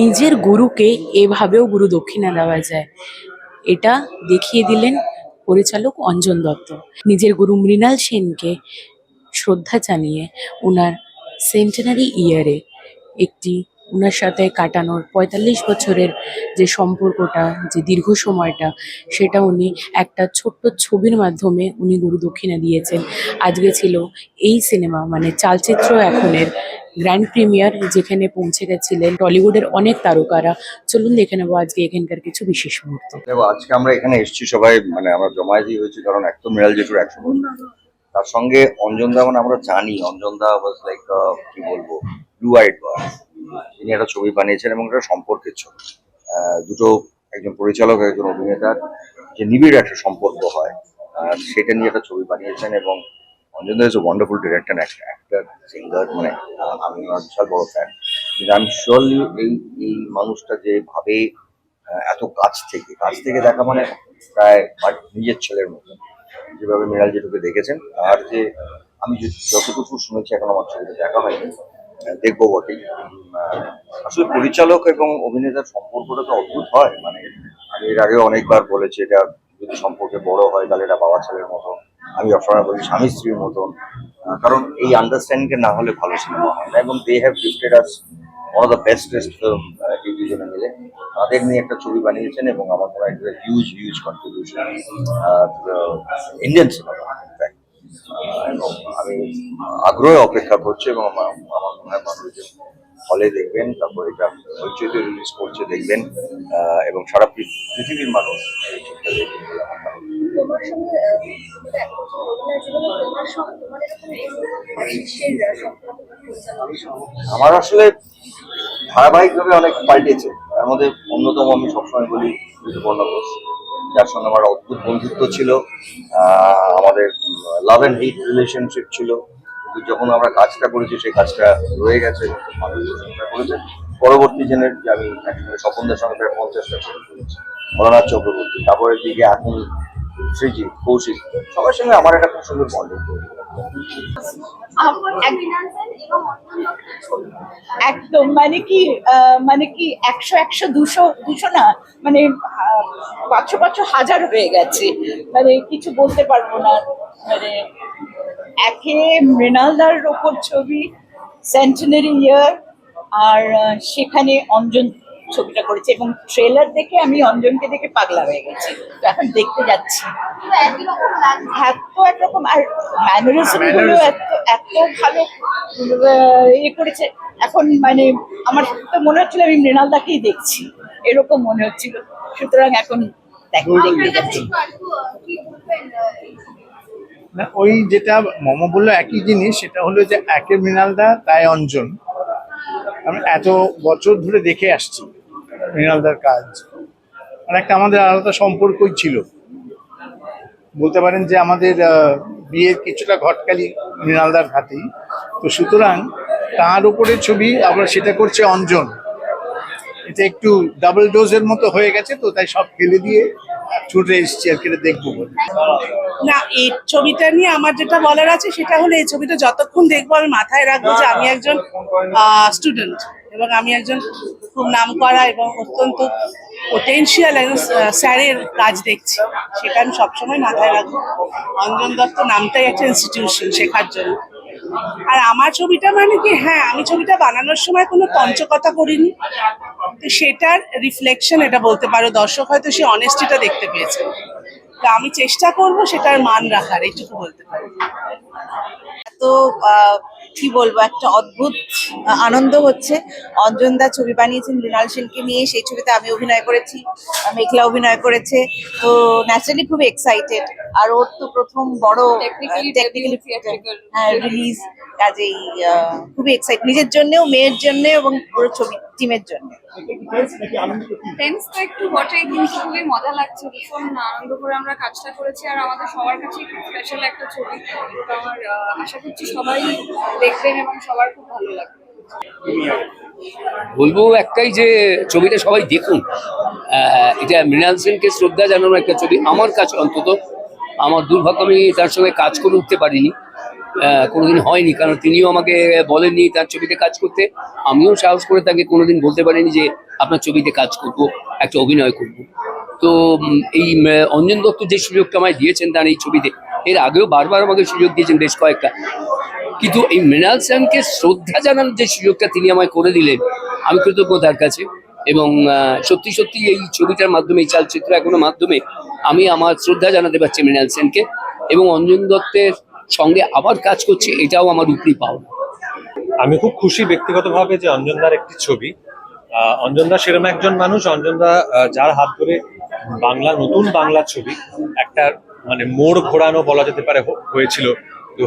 নিজের গুরুকে এভাবেও গুরু দক্ষিণা দেওয়া যায়। এটা দেখিয়ে দিলেন পরিচালক অঞ্জন দত্ত। নিজের গুরু মৃণাল সেনকে শ্রদ্ধা জানিয়ে ওনার সেন্টেনারি ইয়ারে একটি ওনার সাথে কাটানোর পঁয়তাল্লিশ বছরের যে সম্পর্কটা, যে দীর্ঘ সময়টা, সেটা উনি একটা ছোট্ট ছবির মাধ্যমে উনি গুরু দক্ষিণা দিয়েছেন। আজকে ছিল এই সিনেমা মানে চালচিত্র এখনের গ্র্যান্ড প্রিমিয়ার যেখানে পৌঁছে গেছিলেন টলিউডের অনেক তারকারা। চলুন দেখে নেব আজকে এখানকার কিছু বিশেষ মুহূর্ত। দেখো, আজকে আমরা এখানে এসেছি সবাই মানে আমরা জমায়েতই হয়েছি, কারণ এক তো মৃণাল জেঠুর একশো তার সঙ্গে অঞ্জন দা মানে আমরা জানি, অঞ্জন দা ওয়াজ লাইক কি বলব ব্লু আইড তিনি একটা ছবি বানিয়েছেন এবং একটা সম্পর্কের ছবি। দুটো একজন পরিচালক, একজন অভিনেতার যে নিবিড় একটা সম্পর্ক হয় সেটা নিয়ে একটা ছবি বানিয়েছেন এবং অঞ্জন দা is a wonderful director actor singer মানে আমি বিশাল বড় ফ্যান কিন্তু আমি শিওরলি এই এই মানুষটা যেভাবে এত কাছ থেকে কাছ থেকে দেখা মানে প্রায় নিজের ছেলের মতো। যেভাবে মৃণাল জেঠুকে দেখেছেন আর যে, আমি যতটুকু শুনেছি, এখন আমার ছবিটা দেখা হয়নি। দেখব আহ, আসলে পরিচালক এবং অভিনেতার সম্পর্কটা তো অদ্ভুত হয় মানে আমি এর আগেও অনেকবার বলেছি এটা যদি সম্পর্কে বড় হয় তাহলে এটা বাবা ছেলের মতো আমি সবসময় বলি স্বামী স্ত্রীর মতন। কারণ এই আন্ডারস্ট্যান্ডিং না হলে ভালো সিনেমা হয় না। এবং they have gifted us one of the best best film এই মিলে। তাদের নিয়ে একটা ছবি বানিয়েছেন এবং আমার মনে হয় huge huge contribution Indian cinema আমি আগ্রহে অপেক্ষা করছি এবং আমার মনে হয় মানুষ যে হলে দেখবেন তারপর এটা হইচইতে রিলিজ করছে দেখবেন এবং সারা পৃথ- পৃথিবীর মানুষ এই ছবিটা দেখবেন বলে আমার আসলে ধারাবাহিকভাবে অনেক পাল্টেছে। তার মধ্যে অন্যতম আমি সবসময় বলি ঋতুপর্ণা ঘোষ। যার সঙ্গে আমার অদ্ভুত বন্ধুত্ব ছিল আমাদের লাভ অ্যান্ড হেট রিলেশনশিপ ছিল। কিন্তু যখন আমরা কাজটা করেছি, সেই কাজটা রয়ে গেছে করেছে। পরবর্তী জেনের যে আমি স্বপনদের সঙ্গে প্রায় পঞ্চাশটা ছবি করেছি ভোলানাথ চক্রবর্তী। তারপরে দিকে এখন সৃজিৎ কৌশিক, সবার সঙ্গে আমার একটা খুব সুন্দর বন্ডিং একদম মানে কি মানে কি একশো একশো দুশো দুশো না মানে পাঁচশো পাঁচশো হাজার হয়ে গেছে। মানে কিছু বলতে পারব না। মানে একে মৃণালদার ওপর ছবি সেন্টেনারি ইয়ার আর সেখানে অঞ্জন ছবিটা করেছে এবং ট্রেলার দেখে আমি অঞ্জনকে দেখে পাগলা হয়ে গেছি। তো এখন দেখতে যাচ্ছি। এত একরকম আর ম্যানারিজমগুলো এত এত ভালো ইয়ে করেছে। এখন মানে আমার তো মনে হচ্ছিল আমি মৃণালদাকেই দেখছি। এরকম মনে হচ্ছিল। সুতরাং এখন না ওই যেটা মম বলল একই জিনিস সেটা হলো যে একে মৃণালদা তাই অঞ্জন। আমি এত বছর ধরে দেখে আসছি। মৃণালদার কাজ। আর একটা আমাদের আলাদা সম্পর্কই ছিল। বলতে পারেন যে আমাদের বিয়ের কিছুটা ঘটকালি মৃণালদার হাতেই। তো সুতরাং তার উপরে ছবি আবার সেটা করছে অঞ্জন। এটা একটু ডাবল ডোজের মতো হয়ে গেছে, তো তাই সব ফেলে দিয়ে ছুটে এসছি আর কি, এটা দেখব বলে। না, এই ছবিটা নিয়ে আমার যেটা বলার আছে সেটা হলো, এই ছবিটা যতক্ষণ দেখব আমি মাথায় রাখব যে আমি একজন স্টুডেন্ট এবং আমি একজন খুব নাম করা এবং অত্যন্ত পোটেন্সিয়াল একজন স্যারের কাজ দেখছি। সেটা আমি সবসময় মাথায় রাখব। অঞ্জন দত্ত নামটাই একটা ইনস্টিটিউশন শেখার জন্য। আর আমার ছবিটা মানে কি? হ্যাঁ আমি ছবিটা বানানোর সময় কোনো পঞ্চকথা করিনি। তো সেটার রিফ্লেকশন এটা বলতে পারো। দর্শক হয়তো সেই অনেস্টিটা দেখতে পেয়েছে। তা আমি চেষ্টা করব সেটার মান রাখার, এইটুকু বলতে পারি। তো আহ, কি বলব একটা অদ্ভুত আনন্দ হচ্ছে। অঞ্জন দা ছবি বানিয়েছেন মৃণাল সেনকে নিয়ে। সেই ছবিতে আমি অভিনয় করেছি মেঘলা অভিনয় করেছে। তো ন্যাচারালি খুব এক্সাইটেড আর ওর তো প্রথম বড় হ্যাঁ রিলিজ কাজেই খুবই এক্সাইট নিজের জন্যও মেয়ের জন্য এবং পুরো ছবি টিমের জন্য। একটু কিন্তু খুবই মজা লাগছে ভীষণ আনন্দ করে আমরা কাজটা করেছি। আর আমাদের সবার কাছে স্পেশাল একটা ছবি। তো আমার আশা করছি সবাই দেখবেন এবং সবার খুব ভালো লাগবে। বলব একটাই যে ছবিটা সবাই দেখুন। এটা মৃণাল সেনকে শ্রদ্ধা জানানোর একটা ছবি। আমার কাছে অন্তত। আমার দুর্ভাগ্য, আমি তার সঙ্গে কাজ করে উঠতে পারিনি। কোনোদিন হয়নি, কারণ তিনিও আমাকে বলেননি তার ছবিতে কাজ করতে। আমিও সাহস করে তাকে কোনোদিন বলতে পারিনি যে আপনার ছবিতে কাজ করব, একটা অভিনয় করব। তো এই অঞ্জন দত্ত যে সুযোগটা আমায় দিয়েছেন তার এই ছবিতে, এর আগেও বারবার আমাকে সুযোগ দিয়েছেন বেশ কয়েকটা। কিন্তু এই মৃণাল সেনকে শ্রদ্ধা জানানোর যে সুযোগটা তিনি আমায় করে দিলেন, আমি কৃতজ্ঞ তার কাছে। এবং সত্যি সত্যি এই ছবিটার মাধ্যমে, এই চলচ্চিত্র এখনও মাধ্যমে আমি আমার শ্রদ্ধা জানাতে পারছি মৃণাল সেনকে এবং অঞ্জন দত্তের সঙ্গে আবার কাজ করছি, এটাও আমার উপরি পাওনা। আমি খুব খুশি ব্যক্তিগতভাবে যে অঞ্জনদার একটি ছবি অঞ্জনদা সেরকম একজন মানুষ। অঞ্জনদা যার হাত ধরে বাংলা, নতুন বাংলা ছবি একটা মানে মোড় ঘোরানো বলা যেতে পারে হয়েছিল দু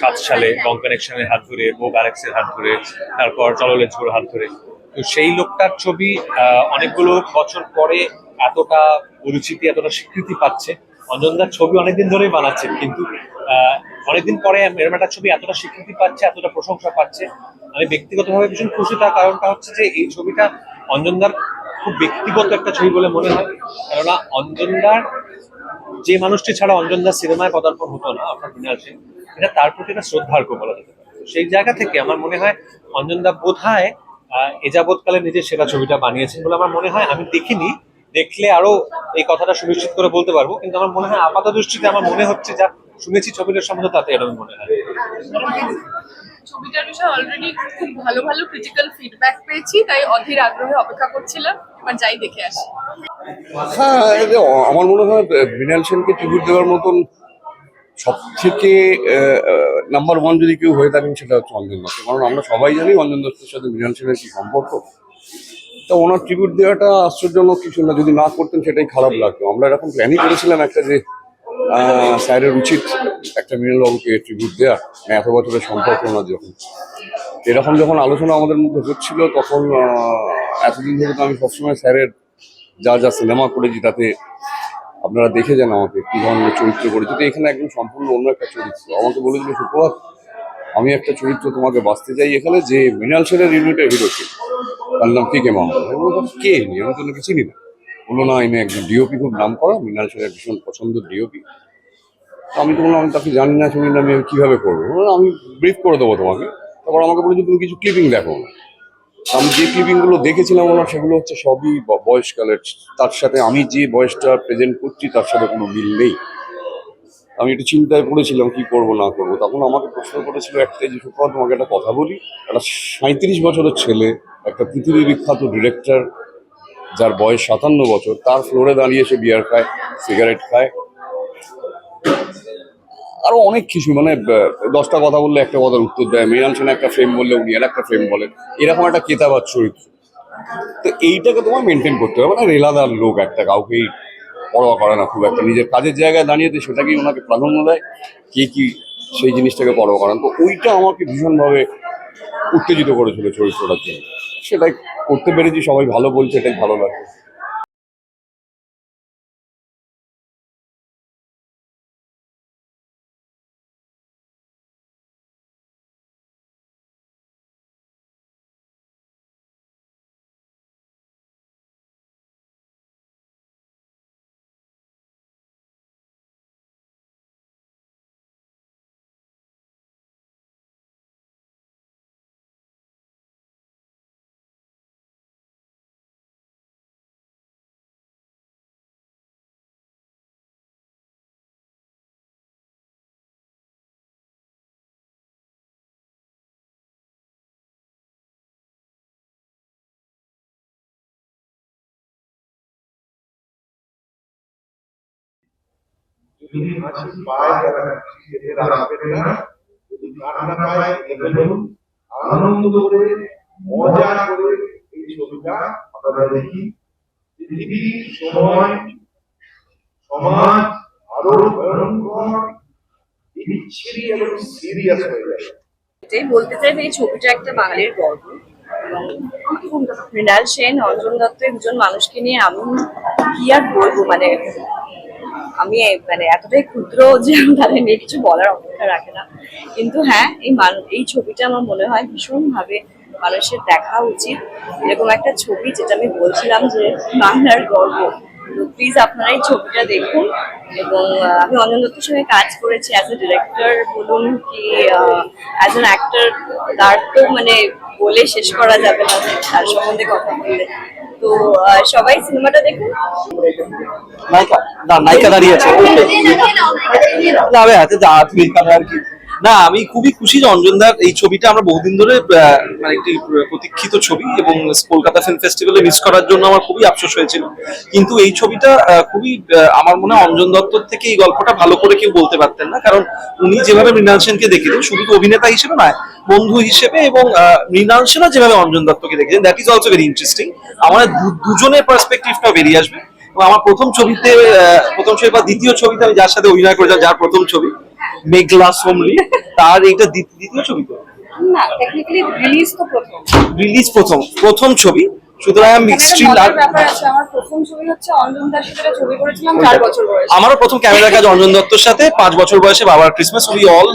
সাত সালে বং কানেকশনের হাত ধরে বো ব্যারেক্সের হাত ধরে, তারপর চললে ঝোর হাত ধরে। তো সেই লোকটার ছবি অনেকগুলো বছর পরে এতটা পরিচিতি, এতটা স্বীকৃতি পাচ্ছে। অঞ্জনদার ছবি অনেকদিন ধরেই বানাচ্ছেন কিন্তু অনেকদিন পরে এরম একটা ছবি এতটা স্বীকৃতি পাচ্ছে, এতটা প্রশংসা পাচ্ছে। আমি ব্যক্তিগতভাবে ভীষণ খুশি তার কারণটা হচ্ছে যে এই ছবিটা অঞ্জনদার খুব ব্যক্তিগত একটা ছবি বলে মনে হয়। কেননা অঞ্জনদার, যে মানুষটি ছাড়া অঞ্জনদার সিনেমায় পদার্পণ হতো না আপনার মৃণাল সেন, এটা তার প্রতি একটা শ্রদ্ধার্ঘ বলা যেতে পারে। সেই জায়গা থেকে আমার মনে হয় অঞ্জনদা বোধ হয় এ যাবৎকালে নিজের সেরা ছবিটা বানিয়েছেন বলে আমার মনে হয়। আমি দেখিনি, দেখলে আরও এই কথাটা সুনিশ্চিত করে বলতে পারব। কিন্তু আমার মনে হয় আপাত দৃষ্টিতে আমার মনে হচ্ছে যা শুনেছি ছবিটার সম্বন্ধে তাতে এরকম মনে হয়। ছবিটার বিষয়ে অলরেডি খুব ভালো ভালো ক্রিটিক্যাল ফিডব্যাক পেয়েছি তাই অধীর আগ্রহে অপেক্ষা করছিলাম এবার যাই দেখে আসি। হ্যাঁ আমার মনে হয় মৃণাল সেনকে ট্রিবিউট দেওয়ার মতন সব থেকে নাম্বার ওয়ান যদি কেউ হয়ে থাকেন সেটা হচ্ছে অঞ্জন দত্ত। কারণ আমরা সবাই জানি অঞ্জন দত্তের সাথে মৃণাল সেনের কি সম্পর্ক। তো ওনার ট্রিবিউট দেওয়াটা আশ্চর্যজনক কিছু না যদি না করতেন সেটাই খারাপ লাগতো। আমরা এরকম প্ল্যানই করেছিলাম একটা যে স্যারের উচিত একটা মৃণালবাবুকে ট্রিবিউট দেওয়া মানে এত বছরের সম্পর্ক ওনার যখন। এরকম যখন আলোচনা আমাদের মধ্যে হচ্ছিল, তখন এতদিন ধরে তো আমি সবসময় স্যারের যা যা সিনেমা করেছি তাতে আপনারা দেখে যান আমাকে, কি ধরনের চরিত্র করেছি। তো এখানে একদম সম্পূর্ণ অন্য একটা চরিত্র। আমাকে বলেছিল, সুপ্রভাত, আমি একটা চরিত্র তোমাকে বাঁচতে চাই এখানে যে মৃণাল সেনের ইউনিটের হিরো ছিল। তার নাম কে কে মামা আমি বললাম, কে? ইনি? আমি তো চিনি না। বলল না ইনি একজন ডিওপি খুব নাম করা মৃণাল সেনের ভীষণ পছন্দ ডিওপি আমি তো বললাম, আমি তাকে জানি না, শুনি না, আমি কীভাবে করব? আমি ব্রিফ করে দেবো তোমাকে। তারপর আমাকে বলেছে তুমি কিছু ক্লিপিং দেখো না। আমি যে ক্লিপিংগুলো দেখেছিলাম ওনার, সেগুলো হচ্ছে সবই বয়সকালের তার সাথে আমি যে বয়সটা প্রেজেন্ট করছি, তার সাথে কোনো মিল নেই। আমি একটু চিন্তায় পড়েছিলাম, কি করব, না করব। তখন আমাকে প্রশ্ন করেছিল একটাই যে, সুপ্রভাত, তোমাকে একটা কথা বলি। একটা সাঁত্রিশ বছরের ছেলে, একটা পৃথিবী বিখ্যাত ডিরেক্টর যার বয়স সাতান্ন বছর, তার ফ্লোরে দাঁড়িয়ে সে বিয়ার খায় সিগারেট খায়। আরও অনেক কিছু মানে দশটা কথা বললে একটা কথার উত্তর দেয়, মৃণাল সেন একটা ফ্রেম বললে উনি আর একটা ফ্রেম বলেন এরকম একটা কেতাবার চরিত্র। তো এইটাকে তোমার মেনটেন করতে হবে মানে রেলাদার লোক একটা কাউকেই পরোয়া করে না, খুব একটা। নিজের কাজের জায়গায় দাঁড়িয়ে তো সেটাকেই ওনাকে প্রাধান্য দেয়, কে কি সেই জিনিসটাকে পরোয়া করেন তো ওইটা আমাকে ভীষণভাবে উত্তেজিত করেছিল চরিত্রটার জন্য। সেটাই করতে পেরেছি সবাই ভালো বলছে এটাই ভালো লাগে আনন্দ করে মজা করে এই ছবিটা আমরা দেখি পৃথিবী সময় সমাজ আরও ভয়ঙ্কর বিচ্ছিরি এবং সিরিয়াস হয়ে এটাই বলতে চাই এই ছবিটা একটা বাঙালির গর্ব। মৃণাল সেন অঞ্জন দত্ত, এই দুজন মানুষকে নিয়ে আমি কি আর বলব? মানে আমি মানে এতটাই ক্ষুদ্র যে তাদের নিয়ে কিছু বলার অপেক্ষা রাখে না। কিন্তু হ্যাঁ এই এই ছবিটা আমার মনে হয় ভীষণভাবে মানুষের দেখা উচিত। এরকম একটা ছবি যেটা আমি বলছিলাম যে, বাংলার গর্ব প্লিজ আপনারা এই ছবিটা দেখুন। এবং আমি অঞ্জন দত্তের সঙ্গে কাজ করেছি অ্যাজ এ ডিরেক্টর বলুন কি অ্যাজ অ্যান অ্যাক্টর তার তো মানে বলে শেষ করা যাবে না তার সম্বন্ধে কথা বললে তো সবাই সিনেমাটা দেখুন নায়িকা না নায়িকা দাঁড়িয়ে আছে না যা আর কি না, আমি খুবই খুশি যে অঞ্জনদার এই ছবিটা আমরা বহুদিন ধরে মানে একটি প্রতীক্ষিত ছবি এবং কলকাতা ফিল্ম ফেস্টিভ্যালে মিস করার জন্য আমার খুবই আফসোস হয়েছিল। কিন্তু এই ছবিটা খুবই আমার মনে হয় অঞ্জন দত্তর থেকে এই গল্পটা ভালো করে কেউ বলতে পারতেন না। কারণ উনি যেভাবে মৃণাল সেনকে দেখেছেন, শুধু তো অভিনেতা হিসেবে নয়, বন্ধু হিসেবে এবং মৃণাল সেনও যেভাবে অঞ্জন দত্তকে দেখেছেন that is also very interesting আমার দুজনের পার্সপেক্টিভটাও বেরিয়ে আসবে। আমার প্রথম ছবিতে প্রথম ছবি বা দ্বিতীয় ছবিতে আমি যার সাথে অভিনয় করেছিলাম, যার প্রথম ছবি মেঘলা সোমলি তার এইটা দ্বিত- দ্বিতীয় ছবি তো? না টেকনিক্যালি রিলিজ তো প্রথম। রিলিজ প্রথম প্রথম ছবি। সুতরাং মিক্সড একটা স্ট্রিম মজার ব্যাপার আছে আমার প্রথম ছবি হচ্ছে অঞ্জন দাস সাথে ছবি করেছিলাম চার বছর বয়সে। আমারও প্রথম ক্যামেরা কাজ অঞ্জন দত্তর সাথে পাঁচ বছর বয়সে বাবার Christmas we all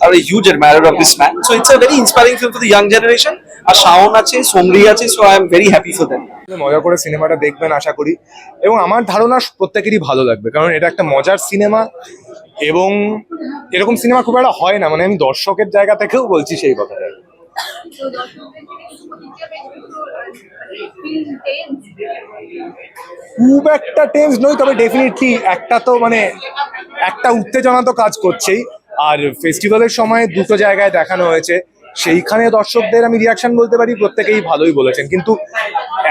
are huge admirer of this man so it's a very inspiring film for the young generation আর শাওন আছে সোমরি আছে so I am very happy for them মজা করে সিনেমাটা দেখবেন আশা করি। এবং আমার ধারণা প্রত্যেকেরই ভালো লাগবে কারণ এটা একটা মজার সিনেমা। এবং এরকম সিনেমা খুব একটা হয় না। মানে আমি দর্শকের জায়গা থেকেও বলছি সেই কথাটা। খুব একটা টেন্স নই, তবে ডেফিনেটলি একটা তো মানে একটা উত্তেজনা তো কাজ করছেই। আর ফেস্টিভ্যালের সময় দুটো জায়গায় দেখানো হয়েছে। সেইখানে দর্শকদের আমি রিয়াকশন বলতে পারি, প্রত্যেকেই ভালোই বলেছেন। কিন্তু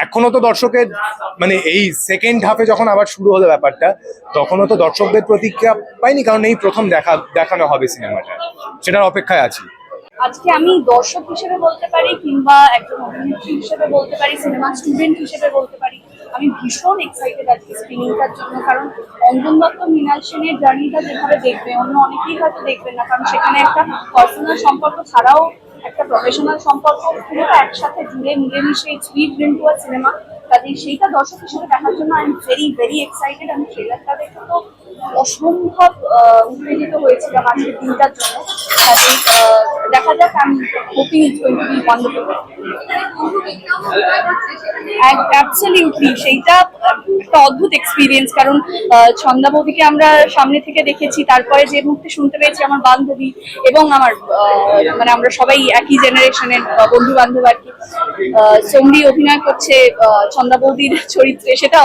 এখনও তো দর্শকের মানে এই সেকেন্ড হাফে যখন আবার শুরু হলো ব্যাপারটা, তখনও তো দর্শকদের প্রতিক্রিয়া পাইনি, কারণ এই প্রথম দেখা, দেখানো হবে সিনেমাটা। সেটার অপেক্ষায় আছি। আজকে আমি দর্শক হিসেবে বলতে পারি কিংবা একজন অভিনেত্রী হিসেবে বলতে পারি সিনেমা স্টুডেন্ট হিসেবে বলতে পারি, আমি ভীষণ এক্সাইটেড আজকে স্ক্রিনিংটার জন্য, কারণ অঞ্জন দত্ত, মৃণাল সেনের জার্নিটা যেভাবে দেখবে, অন্য অনেকেই হয়তো দেখবেন না, কারণ সেখানে একটা পার্সোনাল সম্পর্ক ছাড়াও একটা প্রফেশনাল সম্পর্ক, পুরোটা একসাথে জুড়ে মিলেমিশে সুইট ইন্টু আর সিনেমা তাদের সেইটা দর্শক হিসেবে দেখার জন্য I am very very excited আমি ট্রেলারটা দেখে তো অসম্ভব উত্তেজিত হয়েছিলাম আজকের দিনটার জন্য। কাজেই দেখা যাক আমি হোপিং সেইটা একটা অদ্ভুত এক্সপিরিয়েন্স কারণ আহ, ছন্দা বৌদিকে আমরা সামনে থেকে দেখেছি তারপরে যে মুহূর্তে শুনতে পেয়েছি আমার বান্ধবী এবং আমার মানে আমরা সবাই একই জেনারেশনের বন্ধু বান্ধব আর কি। সোমরি অভিনয় করছে আহ, ছন্দা চরিত্রে সেটা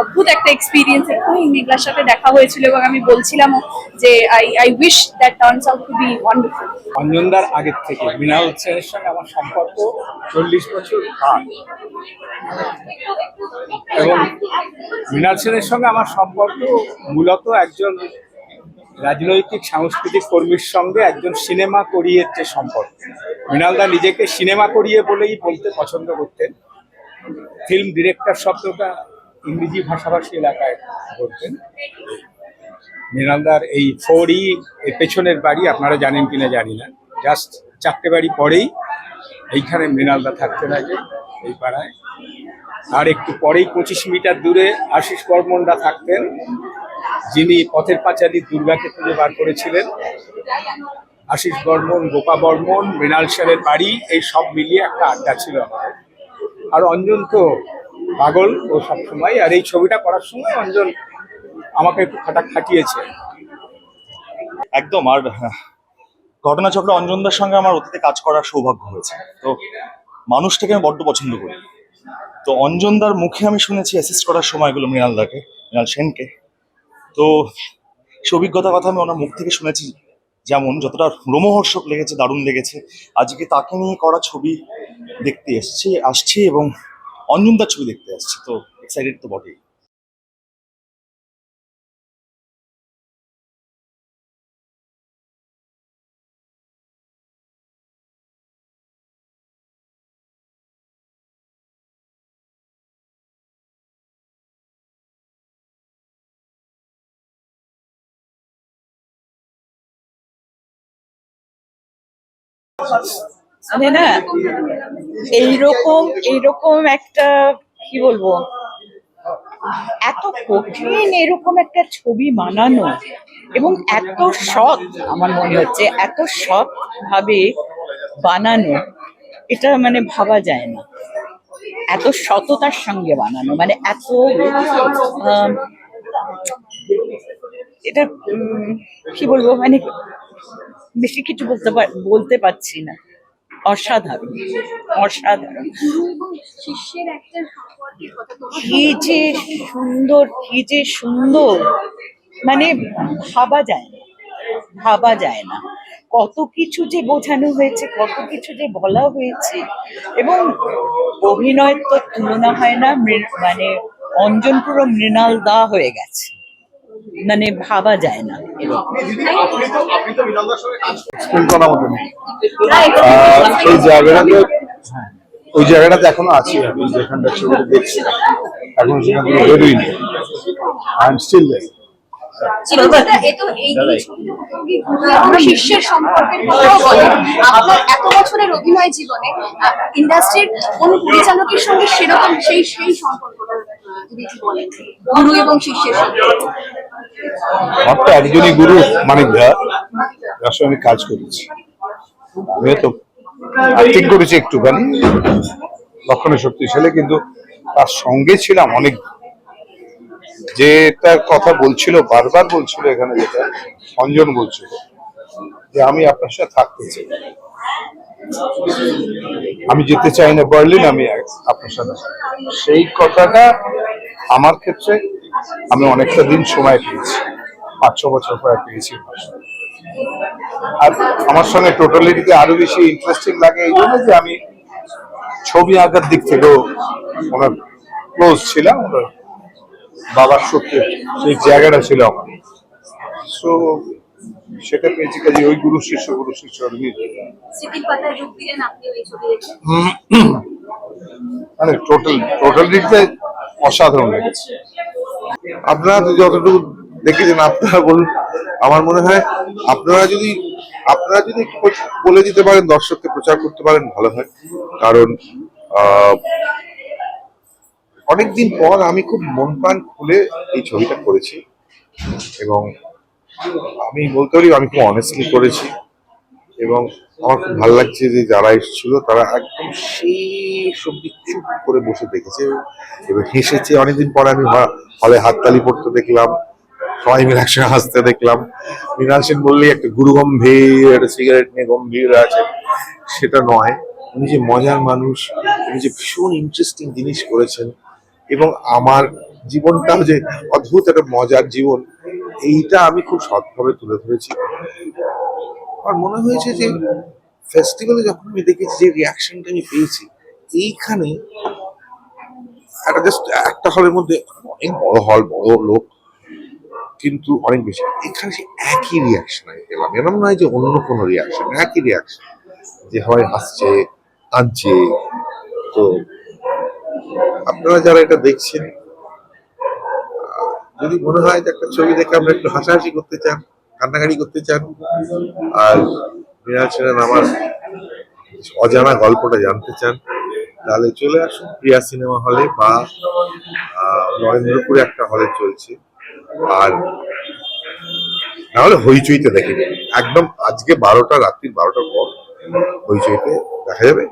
অদ্ভুত একটা এক্সপিরিয়েন্স এক্ষুনি মেঘলার সাথে দেখা হয়েছিল এবং আমি বলছিলাম যে I I wish that turns out to be wonderful অঞ্জনদার আগের থেকে। মৃণাল সেনের সঙ্গে আমার সম্পর্ক চল্লিশ বছর এবং মৃণাল সেনের সঙ্গে আমার সম্পর্ক মূলত একজন রাজনৈতিক, সাংস্কৃতিক কর্মীর সঙ্গে একজন সিনেমা করিয়ের যে সম্পর্ক। মৃণালদা নিজেকে সিনেমা করিয়ে বলেই বলতে পছন্দ করতেন। ফিল্ম ডিরেক্টর শব্দটা ইংরেজি ভাষাভাষী এলাকায় বলতেন মৃণালদার এই ফোরই এর পেছনের বাড়ি, আপনারা জানেন কিনা জানি না। জাস্ট চারটে বাড়ি পরেই এইখানে মৃণালদা থাকতেন আগে এই পাড়ায়। আর একটু পরেই পঁচিশ মিটার দূরে আশিস বর্মনদা থাকতেন, যিনি পথের পাঁচালী দুর্গাকে খুঁজে বার করেছিলেন। আশিস বর্মন, গোপা বর্মন, মৃণাল সেনের বাড়ি, এই সব মিলিয়ে একটা আড্ডা ছিল আর অঞ্জন তো পাগল ও সবসময়, আর এই ছবিটা করার সময় অঞ্জন আমাকে একটু খাটা খাটিয়েছে। একদম, আর ঘটনাচক্রে অঞ্জনদার সঙ্গে আমার অতীতে কাজ করার সৌভাগ্য হয়েছে। তো মানুষটাকে আমি বড্ড পছন্দ করি। তো অঞ্জনদার মুখে আমি শুনেছি অ্যাসিস্ট করার সময়গুলো মৃণালদাকে মৃণাল সেনকে। তো সে অভিজ্ঞতার কথা আমি ওনার মুখ থেকে শুনেছি। যেমন, যতটা রোমহর্ষক লেগেছে, দারুণ লেগেছে, আজকে তাকে নিয়ে করা ছবি দেখতে এসছি, আসছি এবং অঞ্জনদার ছবি দেখতে আসছি তো এক্সাইটেড তো বটেই মানে না, এইরকম এইরকম একটা, কি বলব, এত কঠিন এরকম একটা ছবি বানানো এবং এত সৎ আমার মনে হচ্ছে, এত সৎ ভাবে বানানো, এটা মানে ভাবা যায় না। এত সততার সঙ্গে বানানো মানে এত এটা কি বলব মানে বেশি কিছু বলতে বলতে পারছি না। অসাধারণ অসাধারণ। কি যে সুন্দর, কি যে সুন্দর। মানে ভাবা যায় না, ভাবা যায় না। কত কিছু যে বোঝানো হয়েছে, কত কিছু যে বলা হয়েছে। এবং অভিনয়ের তো তুলনা হয় না মানে অঞ্জন পুরো মৃণাল দা হয়ে গেছে। মানে ভাবা যায় না। জায়গাটাতে হ্যাঁ, ওই জায়গাটাতে এখনও আছি আমি যেখানটা ছবিটা দেখছি। এখন সেখান থেকে বেরোইনি আই এম স্টিল আপনার এত বছরের অভিনয় জীবনে ইন্ডাস্ট্রির কোন পরিচালকের সঙ্গে সেরকম সেই সেই সম্পর্কটা আহ, গুরু এবং শিষ্যের আমার তো একজনই গুরু, মানিক দা। সঙ্গে আমি কাজ করেছি। আমিও তো অ্যাক্টিং করেছি একটুখানি। লক্ষণের শক্তিশালী, কিন্তু তার সঙ্গে ছিলাম অনেক। যেটা কথা বলছিল, বারবার বলছিল এখানে যেটা অঞ্জন বলছিল যে আমি আপনার সাথে থাকতে চাই। আমি যেতে চাই না বার্লিন, আমি আপনার সাথে সেই কথাটা আমার ক্ষেত্রে আমি অনেকটা দিন সময় পেয়েছি, পাঁচ, ছ বছর পরে পেয়েছি। আর আমার সঙ্গে টোটালিটিতে আরও বেশি ইন্টারেস্টিং লাগে এই জন্য যে আমি ছবি আঁকার দিক থেকেও ওনার ক্লোজ ছিলাম বাবার সত্যি সেই জায়গাটা ছিল আমার। সো সেটা পেয়েছি কাজে ওই গুরু শিষ্য গুরু শিষ্য আর কি। মানে টোটাল টোটালিটিতে অসাধারণ লেগেছে। আপনারা যতটুকু দেখেছেন আপনারা বলুন আমার মনে হয় আপনারা যদি আপনারা যদি বলে দিতে পারেন দর্শককে প্রচার করতে পারেন ভালো হয়। কারণ আহ, অনেকদিন পর আমি খুব মন প্রাণ খুলে এই ছবিটা করেছি এবং আমি বলতে পারি, আমি খুব অনেস্টলি করেছি। এবং আমার খুব ভালো লাগছে যে যারা এসেছিল, তারা একদম শেষ অব্দি চুপ করে বসে দেখেছে এবং হেসেছে। অনেকদিন পরে আমি হলে হাততালি পড়তে দেখলাম, সবাই মিলে একসঙ্গে হাসতে দেখলাম। মৃণাল সেন বললেই একটা গুরু গম্ভীর একটা সিগারেট নিয়ে গম্ভীর আছে। সেটা নয়, উনি যে মজার মানুষ, উনি যে ভীষণ ইন্টারেস্টিং জিনিস করেছেন এবং আমার জীবনটাও যে অদ্ভুত, একটা মজার জীবন, এইটা আমি খুব সৎভাবে তুলে ধরেছি। আমার মনে হয়েছে যে ফেস্টিভ্যালে যখন আমি দেখেছি যে রিয়াকশনটা আমি পেয়েছি, এইখানে একটা জাস্ট একটা হলের মধ্যে অনেক বড় হল বড় লোক, কিন্তু অনেক বেশি। এখানে সে একই রিয়াকশন আমি পেলাম। এরকম নয় যে অন্য কোনো রিয়াকশন একই রিয়াকশন যে হয় হাসছে, কাঁদছে, তো আপনারা যারা এটা দেখছেন যদি মনে হয় যে একটা ছবি দেখে আমরা একটু হাসাহাসি করতে চান, কান্নাকাটি করতে চান, আর মৃণাল সেনের আমার অজানা গল্পটা জানতে চান, তাহলে চলে আসুন প্রিয়া সিনেমা হলে বা নরেন্দ্রপুরে একটা হলে চলছে। আর নাহলে হইচইতে দেখে নিন। একদম আজকে বারোটা রাত্রি বারোটার পর হইচইতে দেখা যাবে।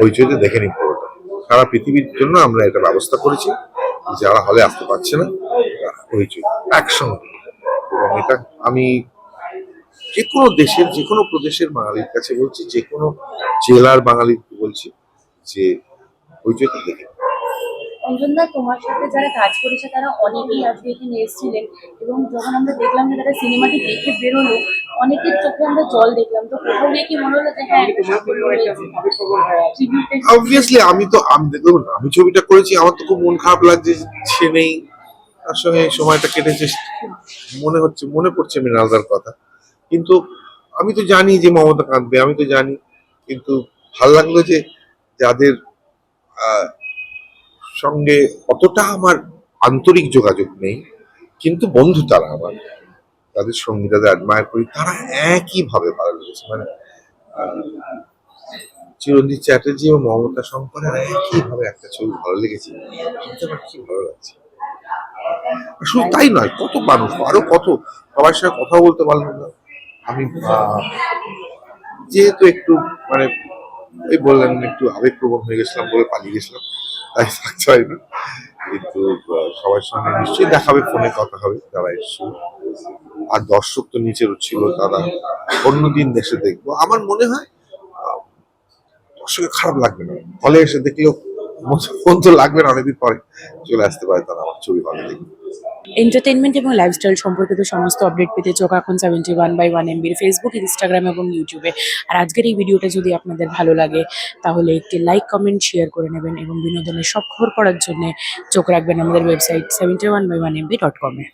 হইচইতে দেখে নিন পুরোটা। সারা পৃথিবীর জন্য আমরা এটা ব্যবস্থা করেছি। যারা হলে আসতে পারছে না হইচই একসঙ্গে এবং এটা আমি যে কোনো দেশের যে কোনো প্রদেশের বাঙালির কাছে বলছি যে কোনো জেলার বাঙালিকে বলছি যে হইচইতে দেখে। অঞ্জনদা তোমার সাথে যারা কাজ করেছে তারা অনেকেই আজকে এখানে এসেছিলেন এবং যখন আমরা দেখলাম যে তারা সিনেমাটি দেখে বেরোলো অনেকের চোখে আমরা জল দেখলাম। তো কোথাও গিয়ে কি মনে হলো যে হ্যাঁ হয়েছে অবভিয়াসলি আমি তো আমি দেখুন আমি ছবিটা করেছি আমার তো খুব মন খারাপ লাগছে সে নেই। তার সঙ্গে এই সময়টা কেটেছে মনে হচ্ছে, মনে পড়ছে মৃণালদার কথা। কিন্তু আমি তো জানি যে মমতা কাঁদবে, আমি তো জানি। কিন্তু ভালো লাগল যে যাদের সঙ্গে অতটা আমার আন্তরিক যোগাযোগ নেই, কিন্তু বন্ধু তারা আমার। তাদের সঙ্গী তাদের অ্যাডমায়ার করি, তারা একইভাবে ভালো লেগেছে। মানে চিরঞ্জিত চ্যাটার্জি এবং মমতা শঙ্করের একইভাবে একটা ছবি ভালো লেগেছে। কি ভালো লাগছে? শুধু তাই নয়, কত মানুষ, আরও কত সবার সাথে কথা বলতে পারলাম না। আমি যেহেতু একটু মানে এই বললেন, একটু আবেগপ্রবণ হয়ে গেছিলাম বলে পালিয়ে গেছিলাম, তাই পারি না। কিন্তু সবার সঙ্গে নিশ্চয়ই দেখাবে ফোনে কথা হবে, যারা এসেছিল। আর দর্শক তো নিচের ছিল, তারা অন্যদিন দেশে দেখব। আমার মনে হয় দর্শকের খারাপ লাগবে না। হলে এসে দেখলেও মন তো লাগবে না, অনেকদিন পরে চলে আসতে পারে তারা আমার ছবি ভালো দেখবে। এন্টারটেনমেন্ট এবং লাইফস্টাইল সম্পর্কিত সমস্ত আপডেট পেতে চোখ এখন সেভেন্টি ওয়ান বাই ওয়ান এমবির ফেসবুক ইনস্টাগ্রাম এবং ইউটিউবে আর আজকের এই ভিডিওটা যদি আপনাদের ভালো লাগে, তাহলে একটি লাইক কমেন্ট শেয়ার করে নেবেন এবং বিনোদনের সব খবর পড়ার জন্য চোখ রাখবেন আমাদের website seventy one by one MB dot কমে